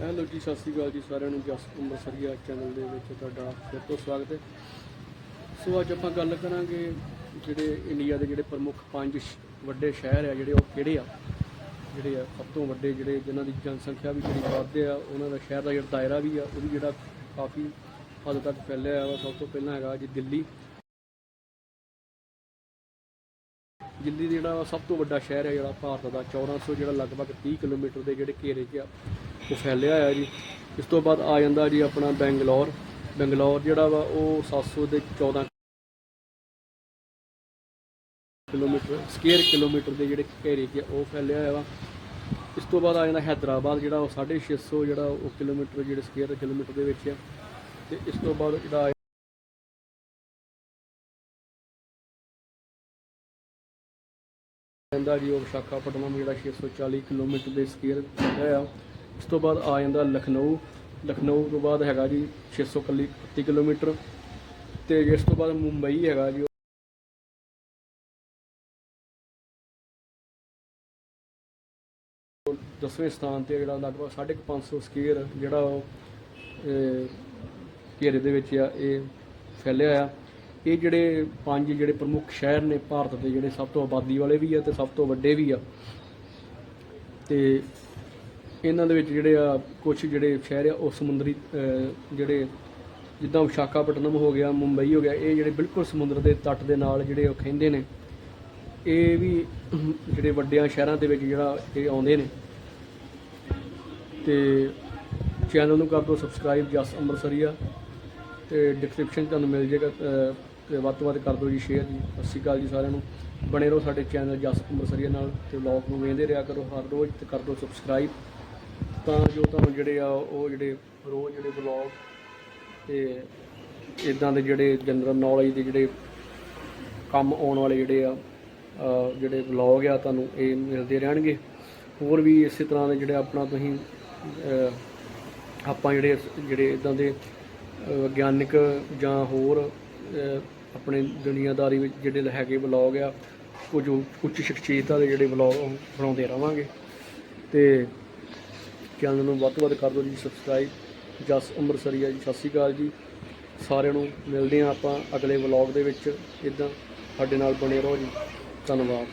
Hello ਜੀ, ਸਤਿ ਸ਼੍ਰੀ ਅਕਾਲ ਜੀ ਸਾਰਿਆਂ ਨੂੰ। ਜਸ ਅੰਮ੍ਰਿਤਸਰੀਆ ਚੈਨਲ ਦੇ ਵਿੱਚ ਤੁਹਾਡਾ ਫਿਰ ਤੋਂ ਸਵਾਗਤ ਹੈ। ਸੋ ਅੱਜ ਆਪਾਂ ਗੱਲ ਕਰਾਂਗੇ ਜਿਹੜੇ ਇੰਡੀਆ ਦੇ ਜਿਹੜੇ ਪ੍ਰਮੁੱਖ ਪੰਜ ਵੱਡੇ ਸ਼ਹਿਰ ਆ, ਜਿਹੜੇ ਉਹ ਕਿਹੜੇ ਆ? ਜਿਹੜੇ ਆ, ਸਭ ਤੋਂ ਵੱਡੇ ਜਿਹੜੇ ਜਿਨ੍ਹਾਂ ਦੀ ਜਨਸੰਖਿਆ ਵੀ ਜਿਹੜੀ ਵੱਧਦੇ ਆ, ਉਹਨਾਂ ਦਾ ਸ਼ਹਿਰ ਦਾ ਜਿਹੜਾ ਦਾਇਰਾ ਵੀ ਆ, ਉਹ ਵੀ ਜਿਹੜਾ ਕਾਫੀ ਹੱਦ ਤੱਕ ਫੈਲਿਆ ਹੋਇਆ ਸਭ ਤੋਂ ਪਹਿਲਾਂ ਹੈਗਾ ਜੀ ਦਿੱਲੀ। ਦਿੱਲੀ ਦਾ ਜਿਹੜਾ ਸਭ ਤੋਂ ਵੱਡਾ ਸ਼ਹਿਰ ਹੈ ਜਿਹੜਾ ਭਾਰਤ ਦਾ 1400 ਜਿਹੜਾ ਲਗਭਗ 30 ਕਿਲੋਮੀਟਰ ਦੇ ਜਿਹੜੇ ਘੇਰੇ 'ਚ ਆ। ਉਹ ਫੈਲਿਆ ਹੋਇਆ ਜੀ। ਇਸ ਤੋਂ ਬਾਅਦ ਆ ਜਾਂਦਾ ਜੀ ਆਪਣਾ ਬੈਂਗਲੌਰ। ਬੈਂਗਲੌਰ ਜਿਹੜਾ ਵਾ ਉਹ 700 ਦੇ 14 ਕਿਲੋਮੀਟਰ, ਸਕੁਅਰ ਕਿਲੋਮੀਟਰ ਦੇ ਜਿਹੜੇ ਘੇਰੇ 'ਚ ਆ ਉਹ ਫੈਲਿਆ ਹੋਇਆ ਵਾ। ਇਸ ਤੋਂ ਬਾਅਦ ਆ ਜਾਂਦਾ ਹੈਦਰਾਬਾਦ ਜਿਹੜਾ ਉਹ 650 ਜਿਹੜਾ ਉਹ ਕਿਲੋਮੀਟਰ ਜਿਹੜੇ ਸਕੁਅਰ ਕਿਲੋਮੀਟਰ ਦੇ ਵਿੱਚ ਆ। ਤੇ ਇਸ ਤੋਂ ਬਾਅਦ ਜਿਹੜਾ ਜਾਂਦਾ ਜੀ ਉਹ ਵਿਸ਼ਾਖਾਪਟਨਮ ਜਿਹੜਾ 640 ਕਿਲੋਮੀਟਰ ਦੇ ਸਕੁਅਰ ਹੈ ਆ ਉਸ ਤੋਂ ਬਾਅਦ ਆ ਜਾਂਦਾ ਲਖਨਊ। ਲਖਨਊ ਤੋਂ ਬਾਅਦ ਹੈਗਾ ਜੀ 631 ਕਿਲੋਮੀਟਰ। ਤੇ ਇਸ ਤੋਂ ਬਾਅਦ ਮੁੰਬਈ ਹੈਗਾ ਜੀ। ਉਹ ਦਸਵੇਂ ਸਥਾਨ ਤੇ ਜਿਹੜਾ ਲਗਭਗ 550 ਸਕੇਅਰ ਜਿਹੜਾ ਉਹ ਘੇਰੇ ਦੇ ਵਿੱਚ ਆ, ਇਹ ਫੈਲਿਆ ਆ। ਇਹ ਜਿਹੜੇ ਪੰਜ ਜਿਹੜੇ ਪ੍ਰਮੁੱਖ ਸ਼ਹਿਰ ਨੇ ਭਾਰਤ ਦੇ ਜਿਹੜੇ ਸਭ ਤੋਂ ਆਬਾਦੀ ਵਾਲੇ ਵੀ ਆ ਤੇ ਸਭ ਤੋਂ ਵੱਡੇ ਵੀ ਆ। ਤੇ ਇਹਨਾਂ ਦੇ ਵਿੱਚ ਜਿਹੜੇ ਆ ਕੁਝ ਜਿਹੜੇ ਸ਼ਹਿਰ ਆ ਉਹ ਸਮੁੰਦਰੀ ਜਿਹੜੇ ਜਿੱਦਾਂ ਵਿਸ਼ਾਖਾਪਟਨਮ ਹੋ ਗਿਆ ਮੁੰਬਈ ਹੋ ਗਿਆ ਇਹ ਜਿਹੜੇ ਬਿਲਕੁਲ ਸਮੁੰਦਰ ਦੇ ਤੱਟ ਦੇ ਨਾਲ ਜਿਹੜੇ ਉਹ ਖੈਂਦੇ ਨੇ। ਇਹ ਵੀ ਜਿਹੜੇ ਵੱਡਿਆਂ ਸ਼ਹਿਰਾਂ ਦੇ ਵਿੱਚ ਜਿਹੜਾ ਇਹ ਆਉਂਦੇ ਨੇ। ਤੇ ਚੈਨਲ ਨੂੰ ਕਰ ਦਿਓ ਸਬਸਕ੍ਰਾਈਬ ਜਸ ਅੰਮ੍ਰਿਤਸਰੀਆ ਤੇ ਡਿਸਕ੍ਰਿਪਸ਼ਨ ਤੁਹਾਨੂੰ ਮਿਲ ਜਾਏਗਾ ਅਹ, ਤੇ ਵੱਧ ਤੋਂ ਵੱਧ ਕਰ ਦਿਓ ਜੀ ਸ਼ੇਅਰ ਜੀ। ਸਤਿ ਸ਼੍ਰੀ ਅਕਾਲ ਜੀ ਸਾਰਿਆਂ ਨੂੰ। ਬਣੇ ਰਹੋ ਸਾਡੇ ਚੈਨਲ ਜਸ ਅੰਮ੍ਰਿਤਸਰੀਆ ਨਾਲ ਤੇ ਵਲੌਗ ਨੂੰ ਵੇਖਦੇ ਰਿਹਾ ਕਰੋ ਹਰ ਰੋਜ਼ ਤੇ ਕਰ ਦਿਓ ਸਬਸਕ੍ਰਾਈਬ। ਤਾਂ ਜੋ ਤੁਹਾਨੂੰ ਜਿਹੜੇ ਆ, ਉਹ ਜਿਹੜੇ ਰੋਜ਼ ਜਿਹੜੇ ਵਲੌਗ ਤੇ ਇਦਾਂ ਦੇ ਜਿਹੜੇ ਜਨਰਲ ਨੌਲੇਜ ਦੇ ਜਿਹੜੇ ਕੰਮ ਆਉਣ ਵਾਲੇ ਜਿਹੜੇ ਆ ਜਿਹੜੇ ਵਲੌਗ ਆ, ਤੁਹਾਨੂੰ ਇਹ ਮਿਲਦੇ ਰਹਿਣਗੇ। ਹੋਰ ਵੀ ਇਸੇ ਤਰ੍ਹਾਂ ਦੇ ਜਿਹੜੇ ਆਪਣਾ ਤੁਸੀਂ ਆਪਾਂ ਜਿਹੜੇ ਜਿਹੜੇ ਇਦਾਂ ਦੇ ਅਹ ਵਿਗਿਆਨਿਕ ਜਾਂ ਹੋਰ ਆਪਣੇ ਦੁਨੀਆਦਾਰੀ ਵਿੱਚ ਜਿਹੜੇ ਹੈਗੇ ਵਲੌਗ ਆ, ਕੁਝ ਉੱਚ ਸ਼ਖਸੀਅਤਾਂ ਦੇ ਜਿਹੜੇ ਵਲੌਗ ਬਣਾਉਂਦੇ ਰਵਾਂਗੇ। ਤੇ ਚੈਨਲ ਨੂੰ ਵੱਧ ਤੋਂ ਵੱਧ ਕਰ ਦਿਓ ਜੀ ਸਬਸਕ੍ਰਾਈਬ ਜਸ ਅੰਮ੍ਰਿਤਸਰੀਆ ਜੀ, ਸਤਿ ਸ਼੍ਰੀ ਅਕਾਲ ਜੀ। ਸਾਰਿਆਂ ਨੂੰ ਮਿਲਦੇ ਹਾਂ ਆਪਾਂ ਅਗਲੇ ਵਲੌਗ ਦੇ ਵਿੱਚ। ਇਦਾਂ ਸਾਡੇ ਨਾਲ ਬਣੇ ਰਹੋ ਜੀ। ਧੰਨਵਾਦ।